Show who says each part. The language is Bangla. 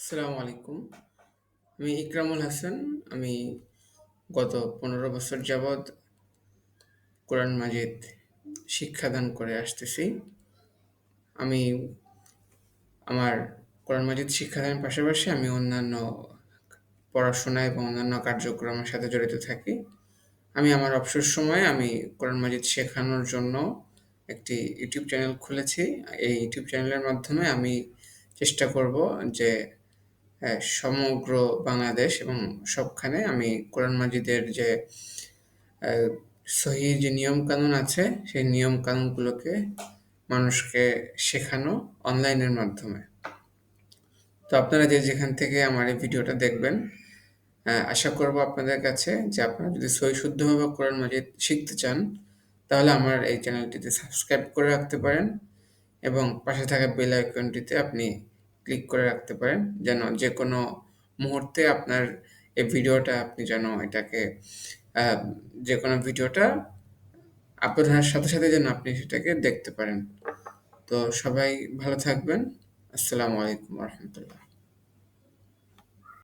Speaker 1: আসসালামু আলাইকুম। আমি ইকরামুল হাসান। আমি গত ১৫ বছর যাবৎ কোরআন মাজিদ শিক্ষাদান করে আসতেছি। আমি আমার কোরআন মাজিদ শিক্ষাদানের পাশাপাশি আমি অন্যান্য পড়াশোনা এবং অন্যান্য কার্যক্রমের সাথে জড়িত থাকি। আমি আমার অবসর সময়ে আমি কোরআন মাজিদ শেখানোর জন্য একটি ইউটিউব চ্যানেল খুলেছি। এই ইউটিউব চ্যানেলের মাধ্যমে আমি চেষ্টা করব যে সমগ্র বাংলাদেশ এবং সবখানে আমি কোরআন মাজিদের যে সহিহ যে নিয়মকানুন আছে, সেই নিয়মকানুনগুলোকে মানুষকে শেখানো অনলাইনের মাধ্যমে। তো আপনারা যে যেখান থেকে আমার এই ভিডিওটা দেখবেন, আশা করব আপনাদের কাছে যে আপনারা যদি সহি শুদ্ধভাবে কোরআন মাজিদ শিখতে চান, তাহলে আমার এই চ্যানেলটিতে সাবস্ক্রাইব করে রাখতে পারেন এবং পাশে থাকা বেল আইকনটিতে আপনি ক্লিক করে রাখতে পারেন যেন যে কোনো মুহূর্তে আপনার এই ভিডিওটা আপনি যেন এটাকে যে কোনো ভিডিওটা হওয়ার সাথে, সাথে যেন আপনি সেটাকে দেখতে পারেন। তো সবাই ভালো থাকবেন। আসসালামু আলাইকুম রাহমাতুল্লাহ।